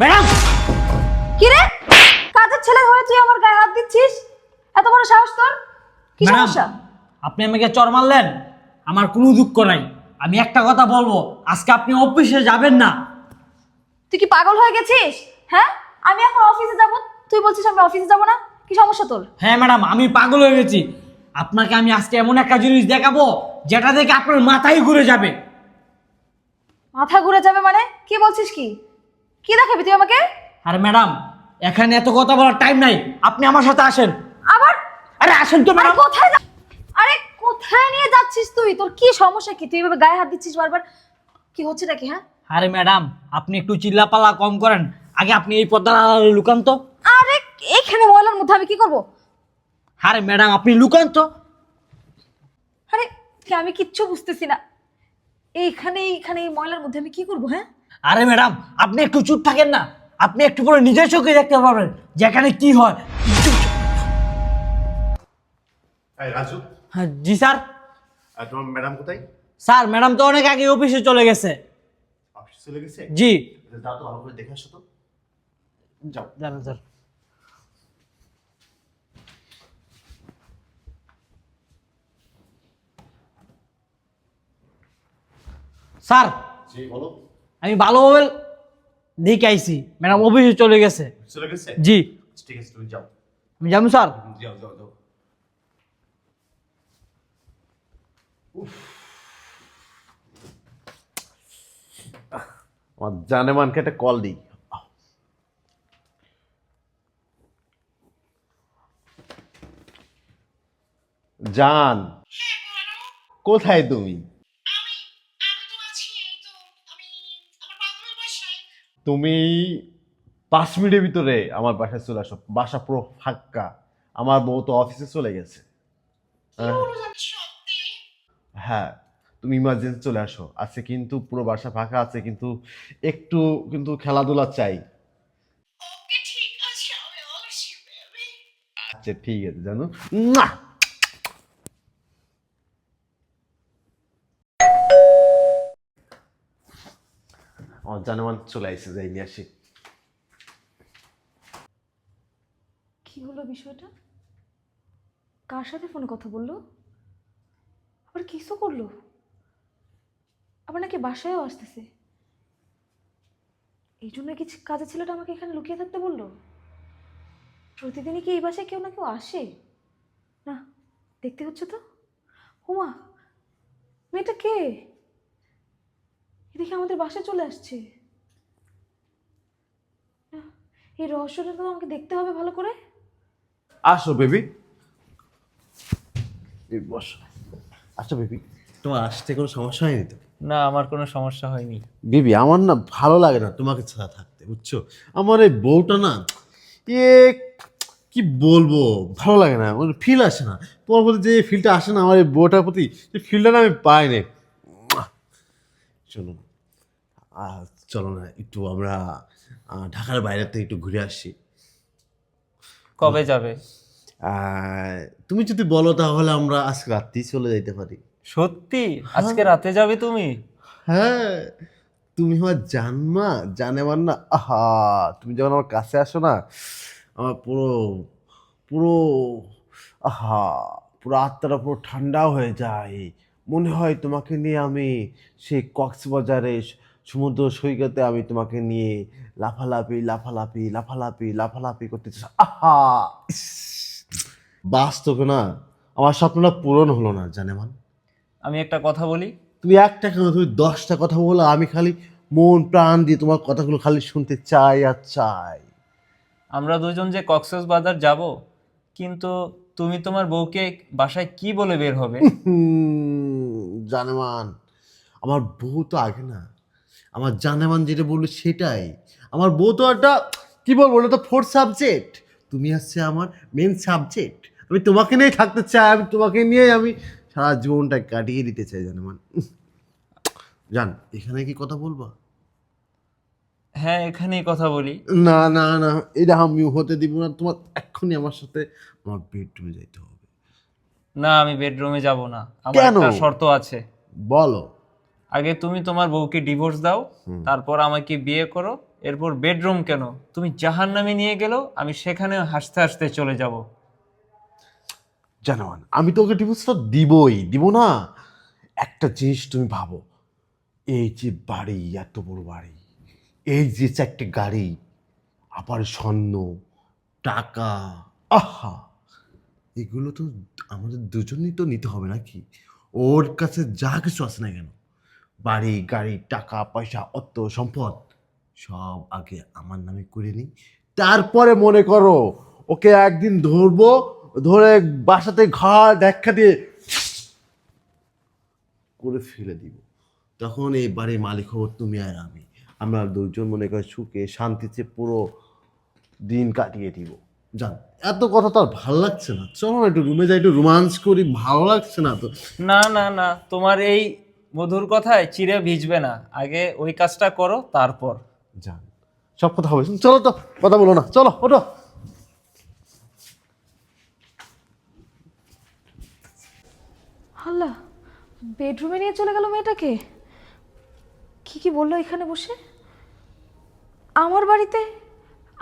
Madam! কি রে কাজের ছেলে হয়ে তুই আমার গায়ে হাত দিচ্ছিস? এত বড় সাহস তোর? কি ম্যাডাম সমস্যা? আপনি আমাকে চর মারলেন। আমার কোনো দুঃখ নাই। আমি একটা কথা বলব আজকে আপনি অফিসে যাবেন না। তুই কি পাগল হয়ে গেছিস? হ্যাঁ? আমি এখন অফিসে যাব। তুই বলছিস আমি অফিসে যাব না? কি সমস্যা তোর? হ্যাঁ ম্যাডাম আমি পাগল হয়ে গেছি। আপনাকে আমি আজকে এমন একটা জিনিস দেখাবো যেটা দেখে আপনার মাথায় ঘুরে যাবে। মাথা ঘুরে যাবে মানে? কি বলছিস কি? কি দেখাবি তুই আমাকে? আরে ম্যাডাম এখানে এত কথা বলার টাইম নাই। আপনি আমার সাথে আসেন। আবার? আরে আসেন তো আরে ম্যাডাম কোথায় যা- আরে কোথায় নিয়ে যাচ্ছিস তুই? তোর কি সমস্যা কি? তুই এভাবে গায়ে হাত দিচ্ছিস বারবার? কি হচ্ছে নাকি হ্যাঁ? আরে ম্যাডাম আপনি একটু চিল্লাপালা কম করেন। আগে আপনি এই পর্দার আড়ালে লুকান তো। আরে এখানে ময়লার মধ্যে আমি কি করব? আরে ম্যাডাম আপনি লুকান তো। আরে কি আমি কিচ্ছু বুঝতেছি না। এইখানে এইখানে এই ময়লার মধ্যে আমি কি করব হ্যাঁ? আরে ম্যাডাম আপনি একটু চুপ থাকেন না। আপনি একটু পরে নিজের চোখে দেখতে পারবেন যেখানে কি হয়। এই রাজু। হ্যাঁ জি স্যার। আর তোমার ম্যাডাম কোথায়? স্যার ম্যাডাম তো অনেক আগে অফিসে চলে গেছে। অফিস চলে গেছে? জি। যাও তো ভালো করে দেখে আসো তো। যাও। জানেন স্যার। স্যার। জি বলো। আমি ভালোভাবে দেখে আইছি। ম্যাডাম অফিসে চলে গেছে। চলে গেছে? জি। ঠিক আছে তুমি যাও। আমি যাব স্যার? যাও যাও যাও। আমার জানেমানকে একটা কল দিই। জান। কোথায় তুমি আমি আমি তো আছি এই তো আমি আমার বান্ধবীর বাসায় তুমি পাঁচ মিনিটের ভিতরে আমার বাসায় চলে আসো। বাসা পুরো ফাঁকা। আমার বউ তো অফিসে চলে গেছে। হ্যাঁ। হ্যাঁ তুমি ইমার্জেন্সি চলে আসো। আজকে কিন্তু পুরো বাসা ফাঁকা আছে কিন্তু একটু কিন্তু খেলাধুলা চাই। আছে আচ্ছা ঠিক আছে জানো। মুয়া! জানেমান চলে আসছে যাই নিয়ে আসি। কি হলো বিষয়টা? কার সাথে ফোনে কথা বলল? আবার কিসও করল? আবার নাকি বাসায়ও আসতেছে। এই জন্য কি কাজের ছেলেটা আমাকে এখানে লুকিয়ে থাকতে বলল? প্রতিদিনই কি এই বাসায় কেউ না কেউ আসে? না, দেখতে হচ্ছে তো? হুমা, মেয়েটা কে? এদিকে আমাদের বাসায় চলে আসছে। এই রহস্যটা তো আমাকে দেখতে হবে ভালো করে। আসো বেবি। বস। আচ্ছা বেবি। তোমার আসতে কোনো সমস্যা হয়নি তো? না আমার কোনো সমস্যা হয়নি। বেবি আমার না ভালো লাগে না তোমাকে ছাড়া থাকতে বুঝছ? আমার এই বউটা না এ কি বলব ভালো লাগে না মানে ফিল আসে না। তোমার প্রতি যে ফিলটা আসে না আমার এই বউটার প্রতি যে ফিলটা না আমি পাই না চলো আহ, চলো না একটু আমরা ঢাকার বাইরে থেকে একটু ঘুরে আসি। কবে যাবে? তুমি যদি বলো তাহলে আমরা আজকে রাত্রেই চলে যাইতে পারি। সত্যি? আজকে রাতে যাবে তুমি? হ্যাঁ তুমি আমার জানমা জানেবার না। আহা তুমি যখন আমার কাছে আসো না আমার পুরো পুরো আহা পুরো আত্মাটা পুরো ঠান্ডাও হয়ে যায়। মনে হয় তোমাকে নিয়ে আমি সেই কক্সবাজারে সমুদ্র সৈকতে আমি তোমাকে নিয়ে লাফালাফি লাফালাফি লাফালাফি লাফালাফি করতে। আহা! বাস্তবে না আমার স্বপ্নটা পূরণ হলো না জানে জানেমান আমি একটা কথা বলি? তুমি একটা কেন? তুমি দশটা কথা বলো আমি খালি মন প্রাণ দিয়ে তোমার কথাগুলো খালি শুনতে চাই আর চাই। আমরা দুজন যে কক্সেস বাজার যাব কিন্তু তুমি তোমার বউকে বাসায় কি বলে বের হবে? জানেমান। আমার বউ তো আগে না। আমার জানেমান যেটা বলল সেটাই। আমার বউ তো একটা কি বলব ওটা তো ফোর্থ সাবজেক্ট তুমি আসছে আমার মেন সাবজেক্ট আমি তোমাকে নিয়ে থাকতে চাই আমি তোমাকে নিয়ে আমি সারা জীবনটা কাটিয়ে দিতে চাই জানেমান। জান এখানে কি কথা বলবা? হ্যাঁ এখানেই কথা বলি। না না না এটা আমি হতে দিব না। তোমার এক্ষুনি আমার সাথে আমার বেডরুমে যাইতে হবে। না আমি বেডরুমে যাব না। আমার কেন? একটা শর্ত আছে। বলো। আগে তুমি তোমার বউকে ডিভোর্স দাও তারপর আমাকে বিয়ে করো এরপর বেডরুম কেন? তুমি জাহান নামে নিয়ে গেলেও আমি সেখানেও হাসতে হাসতে চলে যাব। জানান আমি তোকে ডিভোর্সটা দিবই দিব না। একটা জিনিস তুমি ভাবো এই যে বাড়ি এত বড় বাড়ি এই যে চারটে গাড়ি আবার স্বর্ণ টাকা আহা! এগুলো তো আমাদের দুজনেই তো নিতে হবে নাকি? ওর কাছে যা কিছু আছে না কেন? বাড়ি, গাড়ি, টাকা, পয়সা, অর্থ, সম্পদ, সব আগে আমার নামে করে নিই। তারপরে মনে করো, ওকে একদিন ধরবো, ধরে বাসাতে ঘর দেখা দিয়ে করে ফেলে দিব। তখন এই বাড়ির মালিক হব তুমি আর আমি। আমরা দুজন মনে করি সুখে শান্তিতে পুরো দিন কাটিয়ে দিব। জান এত কথা তো আর ভালো লাগছে না। চলো না একটু রুমে যাই একটু রোমান্স করি ভালো লাগছে না তো। না না না তোমার এই মধুর কথায় চিড়ে ভিজবে না। আগে ওই কাজটা করো তারপর। যান সব কথা হবে। চলো তো কথা বলো না। চলো ওটো আল্লাহ বেডরুমে নিয়ে চলে গেল মেয়েটাকে? কি কি বলল এখানে বসে? আমার বাড়িতে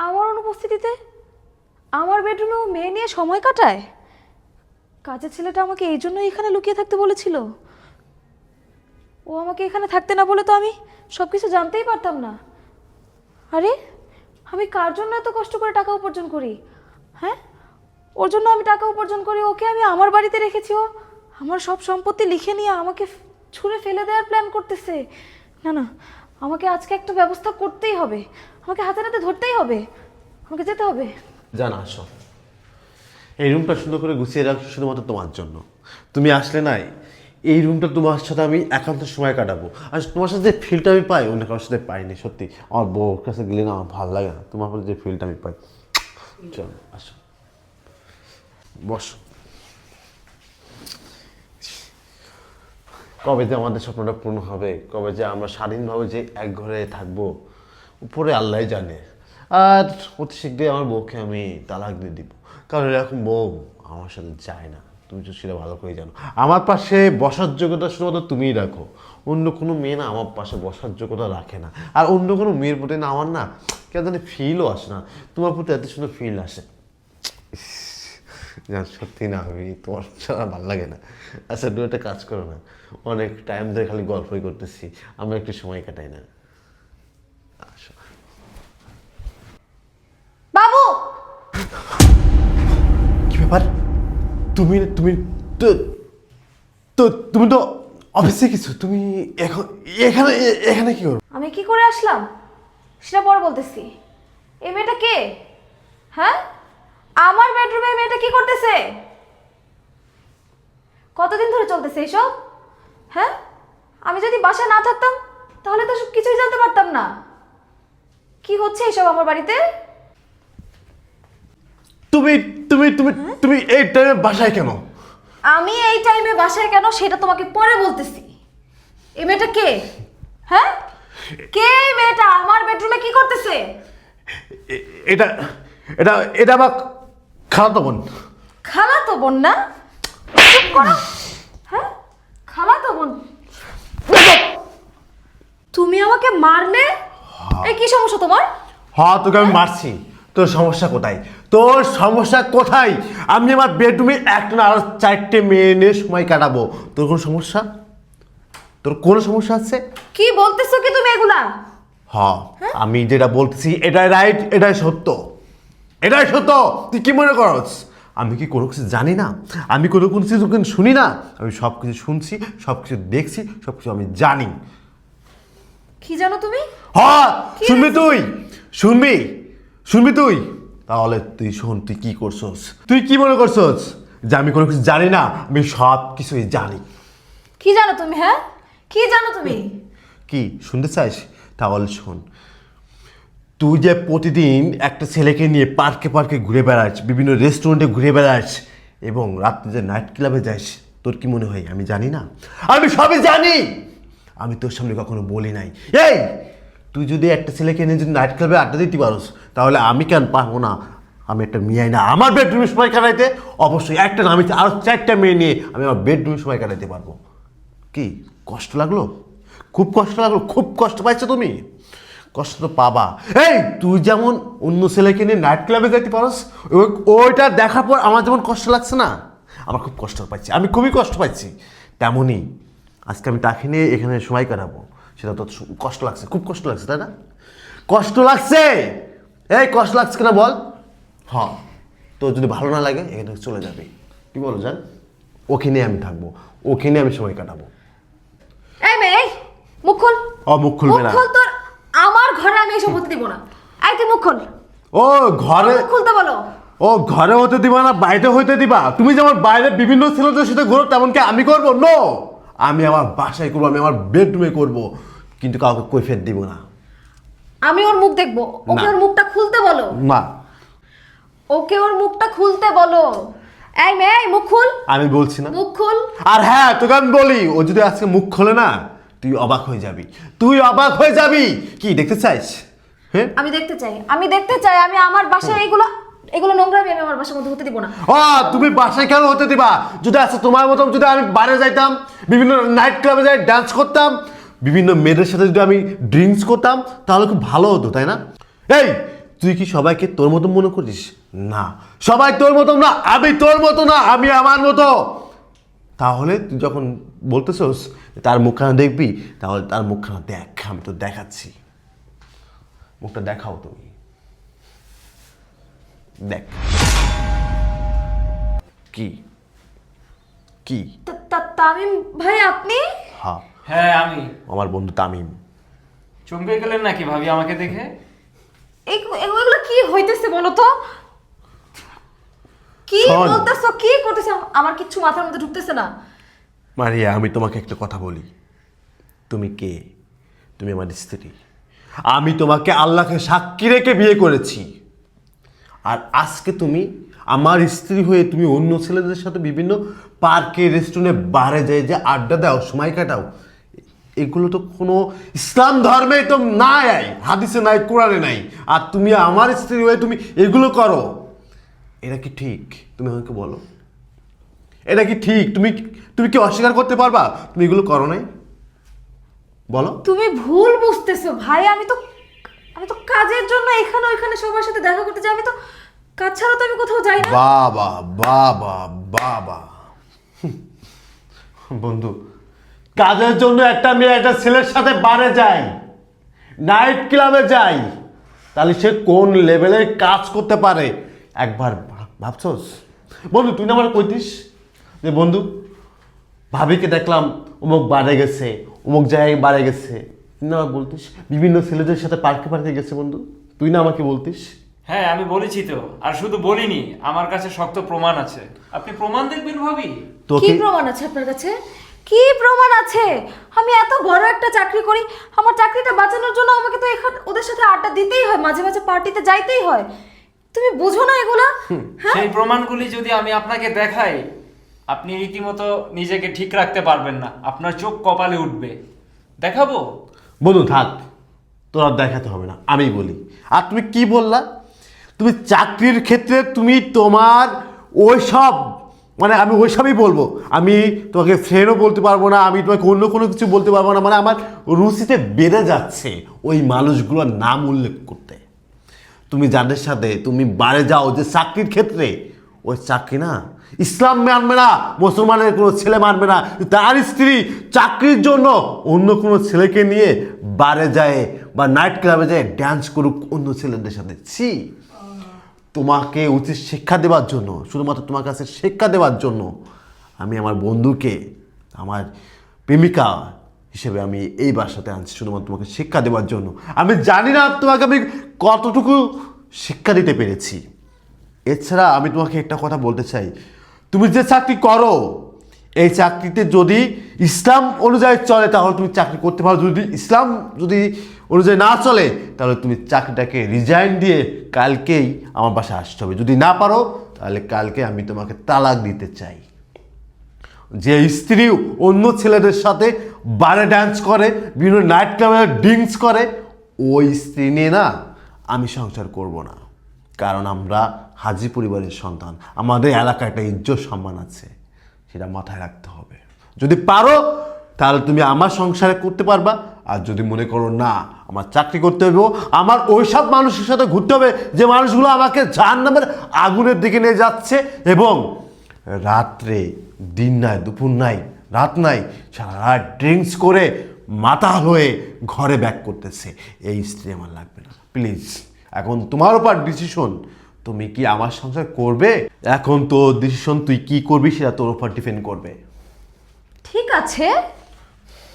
আমার অনুপস্থিতিতে? আমার বেডরুমে ও মেয়ে নিয়ে সময় কাটায়? কাজের ছেলেটা আমাকে এই জন্যই এখানে লুকিয়ে থাকতে বলেছিল। ও আমাকে এখানে থাকতে না বলে তো আমি সব কিছু জানতেই পারতাম না। আরে, আমি কার জন্য এত কষ্ট করে টাকা উপার্জন করি? হ্যাঁ? ওর জন্য আমি টাকা উপার্জন করি, ওকে আমি আমার বাড়িতে রেখেছি, ও আমার সব সম্পত্তি লিখে নিয়ে আমাকে ছুঁড়ে ফেলে দেওয়ার প্ল্যান করতেছে। না না, আমাকে আজকে একটা ব্যবস্থা করতেই হবে। আমাকে হাতে নাতে ধরতেই হবে। আমাকে যেতে হবে। জান, আসো। এই রুমটা সুন্দর করে গুছিয়ে রাখছো শুধুমাত্র তোমার জন্য। তুমি আসলে নাই, এই রুমটা তোমার সাথে আমি একান্ত সময় কাটাবো। আর তোমার সাথে যে ফিলটা আমি পাই, অন্য কারোর সাথে পাইনি, সত্যি। আমার বউর কাছে গেলে না আমার ভালো লাগে না। তোমার যে ফিলটা আমি পাই। চলো, আসো। বসো। কবে যে আমাদের স্বপ্নটা পূর্ণ হবে, কবে যে আমরা স্বাধীনভাবে যে এক ঘরে থাকব, উপরে আল্লাহ জানে। আর অতি শীঘ্রই আমার বউকে আমি তালাক দিয়ে দিব। কারণ এরকম বউ আমার সাথে যায় না। তুমি তো সেটা ভালো করে জানো। আমার পাশে বসার যোগ্যতা শুধুমাত্র তুমিই রাখো। অন্য কোনো মেয়ে না আমার পাশে বসার যোগ্যতা রাখে না। আর অন্য কোনো মেয়ের প্রতি না আমার না কেন জানি ফিলও আসে না। তোমার প্রতি এত সুন্দর ফিল আসে। না সত্যি না আমি তোমার ছাড়া ভালো লাগে না। আচ্ছা দু একটা কাজ করো না। অনেক টাইম ধরে খালি গল্পই করতেছি। আমরা একটু সময় কাটাই না। বাবু! কি ব্যাপার? তুমি তুমি তো তো তুমি তো অফিসে কিছু তুমি এখন এখানে এখানে কি করো? আমি কি করে আসলাম? সেটা পর বলতেছি। এই মেয়েটা কে? হ্যাঁ? আমার বেডরুমে মেয়েটা কি করতেছে? কতদিন ধরে চলতেছে এইসব? হ্যাঁ? আমি যদি বাসায় না থাকতাম তাহলে তো সব কিছুই জানতে পারতাম না। কি হচ্ছে এইসব আমার বাড়িতে? তুমি তুমি তুমি তুমি এই টাইমে বাসায় কেন? আমি এই টাইমে বাসায় কেন সেটা তোমাকে পরে বলতেছি। এই মেয়েটা কে? হ্যাঁ? কে এই মেয়েটা? আমার বেডরুমে কি করতেছে? এটা এটা এটা আমার খালাতো বোন। খালা তো বোন না? চুপ করো। হ্যাঁ? খালা তো বোন তুমি আমাকে মারলে? এই কি সমস্যা তোমার? হ্যাঁ তোকে আমি মারছি। তোর সমস্যা কোথায়? তোর সমস্যা কোথায়? আমি আমার বেডরুমে একটা না আরও চারটে মেয়ে নিয়ে সময় কাটাবো। তোর কোনো সমস্যা? তোর কোনো সমস্যা আছে? কি বলতেছো কি তুমি এগুলা? হ্যাঁ আমি যেটা বলতেছি এটাই রাইট এটাই সত্য। এটাই সত্য! তুই কি মনে করস? আমি কি কোনো কিছু জানি না? আমি কোনো কোনো কিছু শুনি না? আমি সব কিছু শুনছি সব কিছু দেখছি সব কিছু আমি জানি। কি জানো তুমি? হ্যাঁ শুনবি তুই? শুনবি? শুনবি তুই? তাহলে তুই শোন তুই কি করছস? তুই কি মনে করছস? যে আমি কোনো কিছু জানি না আমি সব কিছুই জানি। কি জানো তুমি হ্যাঁ? কি জানো তুমি? কি শুনতে চাইস তাহলে শোন। তুই যে প্রতিদিন একটা ছেলেকে নিয়ে পার্কে পার্কে ঘুরে বেড়াস বিভিন্ন রেস্টুরেন্টে ঘুরে বেড়াস এবং রাত্রে যে নাইট ক্লাবে যাস তোর কি মনে হয় আমি জানি না? আমি সবই জানি! আমি তোর সামনে কখনো বলি নাই। এই! তুই যদি একটা ছেলেকে নিয়ে যদি নাইট ক্লাবে আড্ডা দিতে পারোস, তাহলে আমি কেন পারব না? আমি একটা মেয়ে আই না, আমার বেডরুমে সময় কাটাইতে অবশ্যই একটা না, আমি আরও চারটা মেয়ে নিয়ে আমি আমার বেডরুমে সময় কাটাইতে পারব। কি? কষ্ট লাগল? খুব কষ্ট লাগল? খুব কষ্ট পাইছো তুমি? কষ্ট তো পাবা। এই, তুই যেমন অন্য ছেলেকে নিয়ে নাইট ক্লাবে যাইতে পারস ওই- ওইটা দেখার পর আমার যেমন কষ্ট লাগছে না, আমার খুব কষ্ট পাচ্ছি আমি খুবই কষ্ট পাচ্ছি তেমনই আজকে আমি তাকে নিয়ে এখানে সময় কাটাবো। সেটা তো কষ্ট লাগছে খুব কষ্ট লাগছে তাই না? কষ্ট লাগছে! এই কষ্ট লাগছে কিনা বল? হ্যাঁ তো যদি ভালো না লাগে এখানে চলে যাবে। কি বলো জান? ওকে নিয়ে আমি থাকব। ওখানে আমি সময় কাটাবো। এই মেয়ে মুখ খোল। ও মুখ খুলবে না। খোল তোর। আমার ঘরে আমি এসব হতে দিব না। এই তুই মুখ খোল। ও ঘরে খুলতে বলো। ও ঘরে হতে দিবা না বাইরে হইতে দিবা? তুমি যেমন বাইরে বিভিন্ন ছেলেদের সাথে ঘোরো তেমন কি আমি করব? নো আমি আমার বাসায় করব আমি আমার বেডরুমে করব। কিন্তু কাউকে কৈফিয়ত দিব না। আমি ওর মুখ দেখব। ওকে ওর মুখটা খুলতে বলো। না। ওকে ওর মুখটা খুলতে বলো। এই মেয়ে মুখ খুল। আমি বলছি না। মুখ খুল। আর হ্যাঁ তোকে আমি বলি ও যদি আজকে মুখ খোলে না তুই অবাক হয়ে যাবি। তুই অবাক হয়ে যাবি। কি দেখতে চাইস? হ্যাঁ? আমি দেখতে চাই। আমি দেখতে চাই আমি আমার বাসায় এইগুলো এগুলো নোংরা আমি আমার বাসার মধ্যে হতে দিব না। ও তুমি বাসায় কেন হতে দিবা? যদি আচ্ছা তোমার মতো যদি আমি বাইরে যাইতাম বিভিন্ন নাইট ক্লাবে যাই ডান্স করতাম বিভিন্ন মেয়েদের সাথে যদি আমি ড্রিঙ্কস করতাম, তাহলে খুব ভালো হতো, তাই না? এই, তুই কি সবাইকে তোর মতো মনে করিস না। সবাই তোর মতো না, আমি তোর মতো না, আমি আমার মতো। তাহলে তুই যখন বলতেছস তার মুখখানা দেখবি, তাহলে তার মুখখানা দেখ, আমি তো দেখাচ্ছি। মুখটা দেখাও তুমি। দেখ। কি? কি? তামিম ভাই, আপনি? হ্যাঁ আমি। আমার বন্ধু তামিম। চমকে গেলেন নাকি ভাবি আমাকে দেখে? এই- এগুলো কি হইতেছে বলো তো? কি শোন। বলতেছো? কি করতেছো? আমার কিচ্ছু মাথার মধ্যে ঢুকতেছে না। মারিয়া আমি তোমাকে একটা কথা বলি। তুমি কে? তুমি আমার স্ত্রী। আমি তোমাকে আল্লাহকে সাক্ষী রেখে বিয়ে করেছি। আর আজকে তুমি আমার স্ত্রী হয়ে তুমি অন্য ছেলেদের সাথে বিভিন্ন পার্কে রেস্টুরেন্টে বারে যায় যে আড্ডা দাও সময় কাটাও এগুলো তো কোনো ইসলাম ধর্মে তো নাই। হাদিসে নাই কোরআনে নাই। আর তুমি আমার স্ত্রী হয়ে তুমি এগুলো করো। এটা কি ঠিক? তুমি আমাকে বলো। এটা কি ঠিক? তুমি তুমি কি অস্বীকার করতে পারবা? তুমি এগুলো করো নাই? বলো। তুমি ভুল বুঝতেছো ভাই। আমি তো আমি তো কাজের জন্য এখানে ওইখানে সবার সাথে দেখা করতে যাই। আমি তো কাজ ছাড়া তো আমি কোথাও যাই না। বাবা বাবা বাবা বন্ধু কাজের জন্য একটা মেয়ে একটা ছেলের সাথে বারে যায় নাইট ক্লাবে যায় তাহলে সে কোন লেভেলের কাজ করতে পারে? একবার ভাব- ভাবছস? বন্ধু তুই না আমার কইতিস যে বন্ধু ভাবিকে দেখলাম অমুক বাড়ে গেছে অমুক জায়গায় বাড়ে গেছে। তুই না বলতিস? বিভিন্ন ছেলেদের সাথে পার্কে পার্কে গেছে বন্ধু। তুই না আমাকে বলতিস? হ্যাঁ আমি বলেছি তো। আর শুধু বলিনি আমার কাছে শক্ত প্রমাণ আছে। আপনি প্রমাণ দেখবেন ভাবি? কি প্রমাণ আছে আপনার কাছে? কি প্রমাণ আছে? আমি এত বড় একটা চাকরি করি আমার চাকরিটা বাঁচানোর জন্য আমাকে তো এখানে ওদের সাথে আড্ডা দিতেই হয় মাঝে মাঝে পার্টিতে যাইতেই হয়। তুমি বুঝো না এগুলা? হ্যাঁ? সেই প্রমাণগুলি যদি আমি আপনাকে দেখাই আপনি রীতিমতো নিজেকে ঠিক রাখতে পারবেন না আপনার চোখ কপালে উঠবে। দেখাবো? বন্ধু থাক তোর আর দেখাতে হবে না আমি বলি। আর তুমি কি বললা? তুমি চাকরির ক্ষেত্রে তুমি তোমার ওই সব মানে আমি ওই সবই বলব। আমি তোমাকে ফ্রেন্ডও বলতে পারব না, আমি তোমাকে অন্য কোনো কিছু বলতে পারব না। মানে আমার রুচিতে বেড়ে যাচ্ছে ওই মানুষগুলোর নাম উল্লেখ করতে। তুমি যাদের সাথে, তুমি বাড়ে যাও যে চাকরির ক্ষেত্রে, ওই চাকরি না, ইসলাম মানবে না, মুসলমানের কোনো ছেলে মানবে না, তার স্ত্রী চাকরির জন্য অন্য কোনো ছেলেকে নিয়ে বারে যায় বা নাইট ক্লাবে যায় ড্যান্স করুক অন্য ছেলেদের সাথে। ছি তোমাকে উচিত শিক্ষা দেওয়ার জন্য, শুধুমাত্র তোমার কাছে শিক্ষা দেওয়ার জন্য আমি আমার বন্ধুকে, আমার প্রেমিকা হিসেবে আমি এই বাসাতে আনছি, শুধুমাত্র তোমাকে শিক্ষা দেওয়ার জন্য। আমি জানি না তোমাকে আমি কতটুকু শিক্ষা দিতে পেরেছি। এছাড়া আমি তোমাকে একটা কথা বলতে চাই। তুমি যে চাকরি করো, এই চাকরিতে যদি ইসলাম অনুযায়ী চলে, তাহলে তুমি চাকরি করতে পারো। যদি ইসলাম যদি অনুযায়ী না চলে, তাহলে তুমি চাকরিটাকে রিজাইন দিয়ে কালকেই আমার বাসায় আসতে হবে। যদি না পারো, তাহলে কালকে আমি তোমাকে তালাক দিতে চাই। যে স্ত্রী অন্য ছেলেদের সাথে বারে ডান্স করে, বিভিন্ন নাইট ক্লাবে ড্রিঙ্কস করে, ওই স্ত্রী নিয়ে না আমি সংসার করব না। কারণ আমরা হাজি পরিবারের সন্তান। আমাদের এলাকায় একটা ইজ্জত সম্মান আছে, সেটা মাথায় রাখতে হবে। যদি পারো তাহলে তুমি আমার সংসারে করতে পারবা। আর যদি মনে করো না, আমার চাকরি করতে হবে, আমার ওইসব মানুষের সাথে ঘুরতে হবে, যে মানুষগুলো আমাকে জাহান নামের আগুনের দিকে নিয়ে যাচ্ছে এবং রাত্রে, দিন নাই, দুপুর নাই, রাত নাই সারা রাত ড্রিঙ্কস করে মাথা হয়ে ঘরে ব্যাক করতেছে। এই স্ত্রী আমার লাগবে না। প্লিজ, এখন তোমার উপর ডিসিশন তুমি কি আমার সংসার করবে? এখন তো ডিসিশন তুই কি করবি সেটা তোর উপর ডিপেন্ড করবে। ঠিক আছে।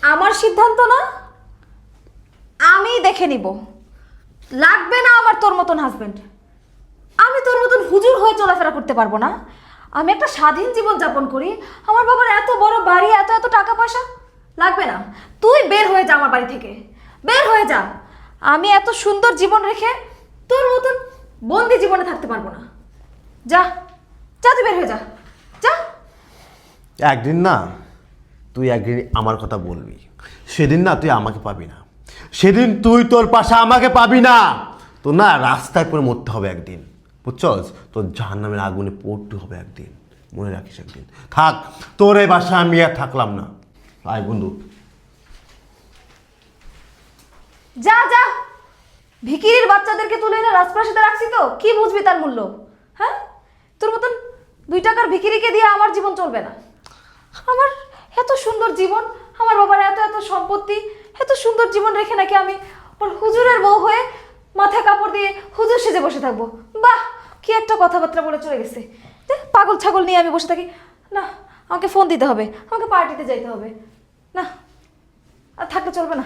আমার সিদ্ধান্ত না আমি দেখে নিব। লাগবে না আমার তোর মতন হাজবেন্ড আমি তোর মতন হুজুর হয়ে চলাফেরা করতে পারব না। আমি একটা স্বাধীন জীবন যাপন করি। আমার বাবার এত বড় বাড়ি, এত এত টাকা পয়সা, লাগবে না। তুই বের হয়ে যা আমার বাড়ি থেকে। বের হয়ে যা। আমি এত সুন্দর জীবন রেখে তোর মতন বন্দি জীবনে থাকতে পারব না। যা যা তুই বের হয়ে যা। যা। একদিন না তুই একদিন আমার কথা বলবি। সেদিন না তুই আমাকে পাবি না। সেদিন তুই তোর পাশে আমাকে পাবি না। তো না, রাস্তায় পরে মরতে হবে একদিন। বুঝছস? তোর জাহান নামের আগুনে পড়তে হবে একদিন। মনে রাখিস একদিন। থাক, তোর এই বাসা আমি আর থাকলাম না। আয় বন্ধু। যা যা। ভিকিরির বাচ্চাদেরকে তুলে এনে রাজপ্রাসাদে রাখছি তো। কি বুঝবি তার মূল্য? হ্যাঁ? তোর মতন দুই টাকার ভিকিরিকে দিয়ে আমার জীবন চলবে না। আমার এত সুন্দর জীবন, আমার বাবার এত এত সম্পত্তি, এত সুন্দর জীবন রেখে নাকি আমি ওর হুজুরের বউ হয়ে মাথা কাপড় দিয়ে হুজুর সেজে বসে থাকব। বাহ, কি একটা কথাবার্তা বলে চলে গেছে। পাগল ছাগল নিয়ে আমি বসে থাকি। না, আমাকে ফোন দিতে হবে, আমাকে পার্টিতে যাইতে হবে। না, আর থাকলে চলবে না।